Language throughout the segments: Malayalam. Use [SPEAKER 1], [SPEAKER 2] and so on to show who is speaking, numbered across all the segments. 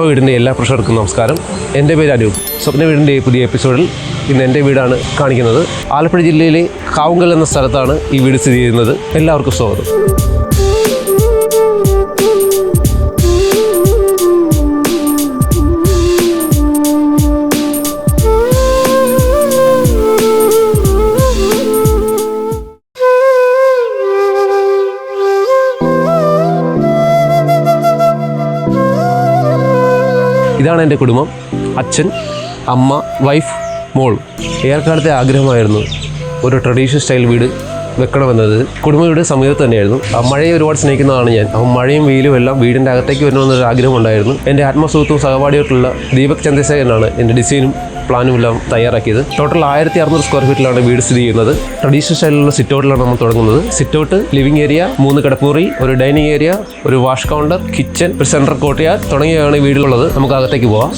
[SPEAKER 1] മനോഹര വീടിന്റെ എല്ലാ പ്രഷർക്കും നമസ്കാരം. എന്റെ പേര് അനൂപ്. സ്വപ്ന വീടിന്റെ പുതിയ എപ്പിസോഡിൽ ഇന്ന് എന്റെ വീടാണ് കാണിക്കുന്നത്. ആലപ്പുഴ ജില്ലയിലെ കാവുങ്കൽ എന്ന സ്ഥലത്താണ് ഈ വീട് സ്ഥിതി ചെയ്യുന്നത്. എല്ലാവർക്കും സ്വാഗതം. ഇതാണ് എന്റെ കുടുംബം. അച്ഛൻ അമ്മ വൈഫ് മോൾ. ഏറെക്കാലത്തെ ആഗ്രഹമായിരുന്നു ഒരു ട്രഡീഷണൽ സ്റ്റൈൽ വീട് വെക്കണമെന്നത് കുടുംബ വീട് സമീപത്ത് തന്നെയായിരുന്നു. ആ മഴയെ ഒരുപാട് സ്നേഹിക്കുന്നതാണ് ഞാൻ. അപ്പം മഴയും വെയിലും എല്ലാം വീടിന്റെ അകത്തേക്ക് വരണമെന്നൊരു ആഗ്രഹം ഉണ്ടായിരുന്നു. എന്റെ ആത്മസുഹൃത്തും സഹപാഠിയായിട്ടുള്ള ദീപക് ചന്ദ്രശേഖരനാണ് എന്റെ ഡിസൈനും പ്ലാനും എല്ലാം തയ്യാറാക്കിയത്. ടോട്ടൽ ആയിരത്തി അറുന്നൂറ് സ്ക്വയർ ഫീറ്റിലാണ് വീട് സ്ഥിതി ചെയ്യുന്നത്. ട്രഡീഷണൽ സ്റ്റൈലിലുള്ള സിറ്റൗട്ടിലാണ് നമ്മൾ തുടങ്ങുന്നത്. സിറ്റൗട്ട് ലിവിംഗ് ഏരിയ മൂന്ന് കിടപ്പുമുറി ഒരു ഡൈനിങ് ഏരിയ ഒരു വാഷ് കൗണ്ടർ കിച്ചൺ ഒരു സെൻട്രൽ കോട്ടയാർ തുടങ്ങിയവയാണ് ഈ വീട്ടിലുള്ളത് നമുക്ക് അകത്തേക്ക് പോവാം.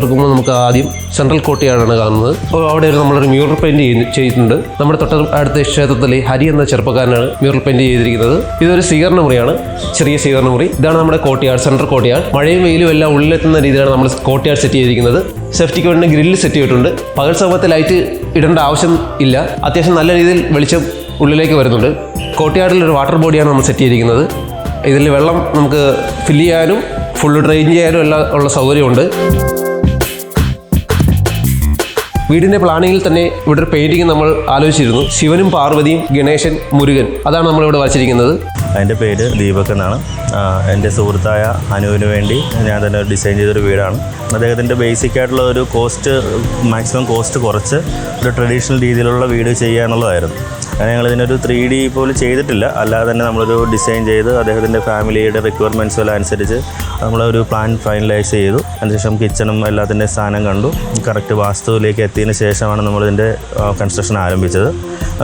[SPEAKER 1] തുറക്കുമ്പോൾ നമുക്ക് ആദ്യം സെൻട്രൽ കോട്ടയാണ് കാണുന്നത്. അവിടെ ഒരു നമ്മളൊരു മ്യൂറൽ പെയിന്റ് ചെയ്തിട്ടുണ്ട്. നമ്മുടെ തൊട്ട അടുത്ത ക്ഷേത്രത്തിലെ ഹരി എന്ന ചെറുപ്പക്കാരനാണ് മ്യൂറൽ പെയിന്റ് ചെയ്തിരിക്കുന്നത്. ഇതൊരു സ്വീകരണ മുറിയാണ്. ചെറിയ സ്വീകരണ മുറി. ഇതാണ് നമ്മുടെ കോട്ടയാട് സെൻട്രൽ കോട്ടയാട് മഴയും വെയിലും എല്ലാം ഉള്ളിലെത്തുന്ന രീതിയിലാണ് നമ്മൾ കോട്ടയാട് സെറ്റ് ചെയ്തിരിക്കുന്നത്. സേഫ്റ്റിക്ക് വേണ്ടി ഗ്രില്ല് സെറ്റ് ചെയ്തിട്ടുണ്ട്. പകൽ സമയത്ത് ലൈറ്റ് ഇടേണ്ട ആവശ്യം ഇല്ല. അത്യാവശ്യം നല്ല രീതിയിൽ വെളിച്ചം ഉള്ളിലേക്ക് വരുന്നുണ്ട്. കോട്ടയാടിൽ ഒരു വാട്ടർ ബോഡിയാണ് നമ്മൾ സെറ്റ് ചെയ്തിരിക്കുന്നത്. ഇതിൽ വെള്ളം നമുക്ക് ഫില്ല് ചെയ്യാനും ഫുള്ള് ഡ്രെയിൻ ചെയ്യാനും എല്ലാം ഉള്ള സൗകര്യമുണ്ട്. വീടിന്റെ പ്ലാനിങ്ങിൽ തന്നെ ഇവിടെ ഒരു പെയിന്റിംഗ് നമ്മൾ ആലോചിച്ചിരുന്നു. ശിവനും പാർവതിയും ഗണേശൻ മുരുകൻ. അതാണ് നമ്മൾ ഇവിടെ വരച്ചിരിക്കുന്നത്.
[SPEAKER 2] എന്റെ പേര് ദീപക് എന്നാണ്. എന്റെ സുഹൃത്തായ അനുവിന് വേണ്ടി ഞാൻ തന്നെ ഡിസൈൻ ചെയ്തൊരു വീടാണ്. അദ്ദേഹത്തിന്റെ ബേസിക് ആയിട്ടുള്ള ഒരു കോസ്റ്റ് മാക്സിമം കോസ്റ്റ് കുറച്ച് ഒരു ട്രഡീഷണൽ രീതിയിലുള്ള വീട് ചെയ്യുക എന്നുള്ളതായിരുന്നു. അങ്ങനെ ഞങ്ങൾ ഇതിനൊരു ത്രീ ഡി പോലും ചെയ്തിട്ടില്ല. അല്ലാതെ തന്നെ നമ്മളൊരു ഡിസൈൻ ചെയ്ത് അദ്ദേഹത്തിന്റെ ഫാമിലിയുടെ റിക്വയർമെന്റ്സ് എല്ലാം അനുസരിച്ച് നമ്മളൊരു പ്ലാൻ ഫൈനലൈസ് ചെയ്തു. അതിനുശേഷം കിച്ചണും എല്ലാത്തിന്റെ സ്ഥാനം കണ്ടു. കറക്റ്റ് വാസ്തുവിലേക്ക് എത്തിയതിന് ശേഷമാണ് നമ്മളിതിന്റെ കൺസ്ട്രക്ഷൻ ആരംഭിച്ചത്.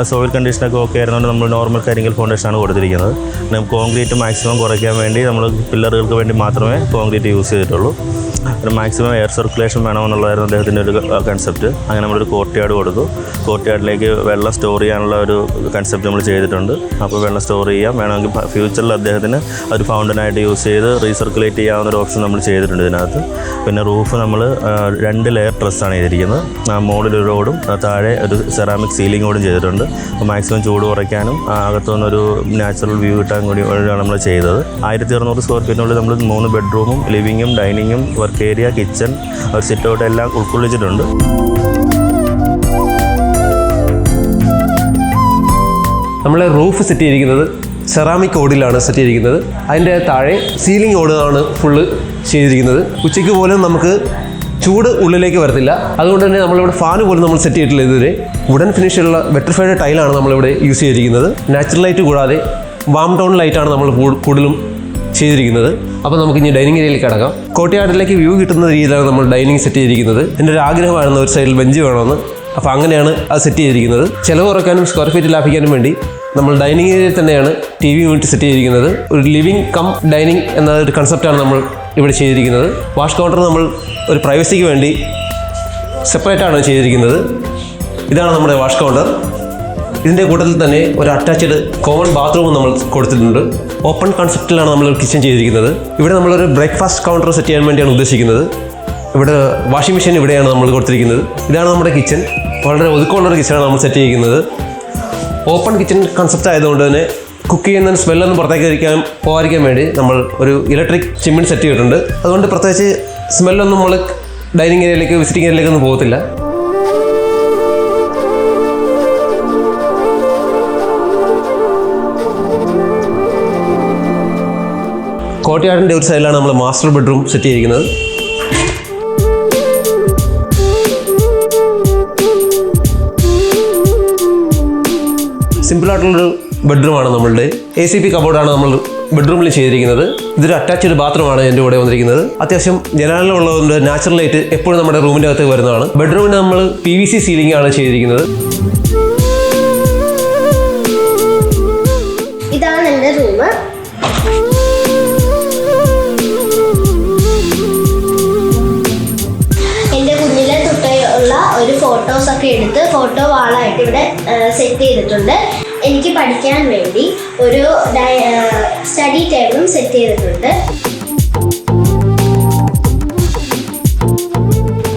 [SPEAKER 2] സോയിൽ കണ്ടീഷനൊക്കെ ഓക്കെ ആയിരുന്നുകൊണ്ട് നമ്മൾ നോർമൽ കരിങ്കൽ ഫൗണ്ടേഷനാണ് കൊടുത്തിരിക്കുന്നത്. പിന്നെ കോൺക്രീറ്റ് മാക്സിമം കുറയ്ക്കാൻ വേണ്ടി നമ്മൾ പില്ലറുകൾക്ക് വേണ്ടി മാത്രമേ കോൺക്രീറ്റ് യൂസ് ചെയ്തിട്ടുള്ളൂ. ഒരു മാക്സിമം എയർ സർക്കുലേഷൻ വേണമെന്നുള്ളതായിരുന്നു അദ്ദേഹത്തിന്റെ ഒരു കൺസെപ്റ്റ് അങ്ങനെ നമ്മളൊരു കോർട്ട്യാർഡ് കൊടുത്തു. കോർട്ട്യാർഡിലേക്ക് വെള്ളം സ്റ്റോർ ചെയ്യാനുള്ള ഒരു കൺസെപ്റ്റ് നമ്മൾ ചെയ്തിട്ടുണ്ട്. അപ്പോൾ വെള്ളം സ്റ്റോർ ചെയ്യാം. വേണമെങ്കിൽ ഫ്യൂച്ചറിൽ അദ്ദേഹത്തിന് ഒരു ഫൗണ്ടനായിട്ട് യൂസ് ചെയ്ത് റീസർക്കുലേറ്റ് ചെയ്യാവുന്ന ഒരു ഓപ്ഷൻ നമ്മൾ ചെയ്തിട്ടുണ്ട് ഇതിനകത്ത്. പിന്നെ റൂഫ് നമ്മൾ രണ്ട് ലെയർ ഡ്രസ്സാണ് ചെയ്തിരിക്കുന്നത്. മുകളിൽ റോഡും താഴെ ഒരു സെറാമിക് സീലിംഗ് ചെയ്തിട്ടുണ്ട്. അപ്പോൾ മാക്സിമം ചൂട് കുറയ്ക്കാനും അകത്തുനിന്നൊരു നാച്ചുറൽ വ്യൂ കിട്ടാൻ കൂടി ആണ് നമ്മൾ ചെയ്തത്. ആയിരത്തി അറുന്നൂറ് സ്ക്വയർ ഫീറ്റിനുള്ളിൽ നമ്മൾ മൂന്ന് ബെഡ്റൂമും ലിവിങ്ങും ഡൈനിങ്ങും വർക്ക് ഏരിയ കിച്ചൺ ഒരു സിറ്റ് ഔട്ട് എല്ലാം ഉൾക്കൊള്ളിച്ചിട്ടുണ്ട്.
[SPEAKER 1] നമ്മൾ റൂഫ് സെറ്റ് ചെയ്തിരിക്കുന്നത് സെറാമിക് ഓടിലാണ് സെറ്റ് ചെയ്തിരിക്കുന്നത്. അതിന്റെ താഴെ സീലിംഗ് ഓടാണ് ഫുള്ള് ചെയ്തിരിക്കുന്നത്. ഉച്ചയ്ക്ക് പോലും നമുക്ക് ചൂട് ഉള്ളിലേക്ക് വരത്തില്ല. അതുകൊണ്ട് തന്നെ നമ്മളിവിടെ ഫാൻ പോലും നമ്മൾ സെറ്റ് ചെയ്തിട്ടില്ല ഇതുവരെ. വുഡൻ ഫിനിഷുള്ള വെട്രിഫൈഡ് ടൈലാണ് നമ്മളിവിടെ യൂസ് ചെയ്തിരിക്കുന്നത്. നാച്ചുറൽ ലൈറ്റ് കൂടാതെ വാം ടോൺ ലൈറ്റാണ് നമ്മൾ കൂടുതലും ചെയ്തിരിക്കുന്നത്. അപ്പോൾ നമുക്ക് ഇനി ഡൈനിങ് ഏരിയയിൽ കിടക്കാം. കോട്ടയാടിലേക്ക് വ്യൂ കിട്ടുന്ന രീതിയിലാണ് നമ്മൾ ഡൈനിങ് സെറ്റ് ചെയ്തിരിക്കുന്നത്. എന്റെ ഒരു ആഗ്രഹമായിരുന്നു ഒരു സൈഡിൽ ബെഞ്ച് വേണമെന്ന്. അപ്പോൾ അങ്ങനെയാണ് അത് സെറ്റ് ചെയ്തിരിക്കുന്നത്. ചിലവ് കുറയ്ക്കാനും സ്ക്വയർ ഫീറ്റ് ലാഭിക്കാനും വേണ്ടി നമ്മൾ ഡൈനിങ് ഏരിയയിൽ തന്നെയാണ് ടി വി യൂണിറ്റ് സെറ്റ് ചെയ്തിരിക്കുന്നത്. ഒരു ലിവിങ് കം ഡൈനിങ് എന്ന ഒരു കൺസെപ്റ്റാണ് നമ്മൾ ഇവിടെ ചെയ്തിരിക്കുന്നത്. വാഷ് കൗണ്ടർ നമ്മൾ ഒരു പ്രൈവസിക്ക് വേണ്ടി സെപ്പറേറ്റാണ് ചെയ്തിരിക്കുന്നത്. ഇതാണ് നമ്മുടെ വാഷ് കൗണ്ടർ. ഇതിന്റെ കൂട്ടത്തിൽ തന്നെ ഒരു അറ്റാച്ച്ഡ് കോമൺ ബാത്റൂം നമ്മൾ കൊടുത്തിട്ടുണ്ട്. ഓപ്പൺ കൺസെപ്റ്റിലാണ് നമ്മൾ കിച്ചൺ ചെയ്തിരിക്കുന്നത്. ഇവിടെ നമ്മളൊരു ബ്രേക്ക്ഫാസ്റ്റ് കൗണ്ടർ സെറ്റ് ചെയ്യാൻ വേണ്ടിയാണ് ഉദ്ദേശിക്കുന്നത്. ഇവിടെ വാഷിംഗ് മെഷീൻ ഇവിടെയാണ് നമ്മൾ കൊടുത്തിരിക്കുന്നത്. ഇതാണ് നമ്മുടെ കിച്ചൺ വളരെ ഒതുക്കമുള്ളൊരു കിച്ചണാണ് നമ്മൾ സെറ്റ് ചെയ്തിരിക്കുന്നത്. ഓപ്പൺ കിച്ചൺ കൺസെപ്റ്റ് ആയതുകൊണ്ട് തന്നെ കുക്ക് ചെയ്യുന്ന സ്മെല്ലൊന്നും പുറത്തേക്ക് ഇരിക്കാൻ പോകാതിരിക്കാൻ വേണ്ടി നമ്മൾ ഒരു ഇലക്ട്രിക് ചിമ്മിൻ സെറ്റ് ചെയ്തിട്ടുണ്ട്. അതുകൊണ്ട് പ്രത്യേകിച്ച് സ്മെല്ലൊന്നും നമ്മൾ ഡൈനിങ് ഏരിയയിലേക്ക് വിസിറ്റിംഗ് ഏരിയയിലേക്ക് ഒന്നും പോകത്തില്ല. കോട്ടയാടിന്റെ ഒരു സൈഡിലാണ് നമ്മൾ മാസ്റ്റർ ബെഡ്റൂം സെറ്റ് ചെയ്തിരിക്കുന്നത്. സിമ്പിളായിട്ടുള്ളൊരു ബെഡ്റൂമാണ് നമ്മളുടെ എ സി പി കബോർഡാണ് നമ്മൾ ബെഡ്റൂമിൽ ചെയ്തിരിക്കുന്നത്. ഇതൊരു അറ്റാച്ച്ഡ് ബാത്റൂമാണ് എന്റെ കൂടെ വന്നിരിക്കുന്നത്. അത്യാവശ്യം ജനാലുള്ളതുകൊണ്ട് നാച്ചുറൽ ലൈറ്റ് എപ്പോഴും നമ്മുടെ റൂമിന്റെ അകത്ത് വരുന്നതാണ്. ബെഡ്റൂമിന് നമ്മൾ പി വി സി സീലിംഗ് ആണ് ചെയ്തിരിക്കുന്നത്.
[SPEAKER 3] വാളായിട്ട് ഇവിടെ സെറ്റ് ചെയ്തിട്ടുണ്ട്. എനിക്ക് പഠിക്കാൻ വേണ്ടി ഒരു സ്റ്റഡി ടേബിളും സെറ്റ് ചെയ്തിട്ടുണ്ട്.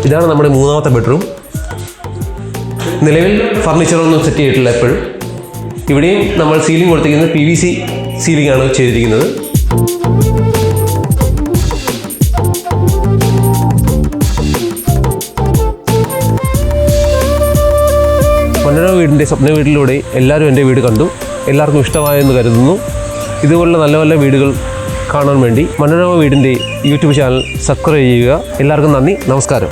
[SPEAKER 1] ഇതാണ് നമ്മുടെ മൂന്നാമത്തെ ബെഡ്റൂം നിലവിൽ ഫർണിച്ചറൊന്നും സെറ്റ് ചെയ്തിട്ടില്ല എപ്പോഴും. ഇവിടെയും നമ്മൾ സീലിംഗ് കൊടുത്തിരിക്കുന്നത് പി വി സി സീലിംഗ് ആണ് ചെയ്തിരിക്കുന്നത്. വീടിന്റെ സ്വപ്ന വീട്ടിലൂടെ എല്ലാവരും എന്റെ വീട് കണ്ടു. എല്ലാവർക്കും ഇഷ്ടമായെന്ന് കരുതുന്നു. ഇതുപോലുള്ള നല്ല നല്ല വീടുകൾ കാണാൻ വേണ്ടി മനോരമ വീടിന്റെ യൂട്യൂബ് ചാനൽ സബ്സ്ക്രൈബ് ചെയ്യുക. എല്ലാവർക്കും നന്ദി. നമസ്കാരം.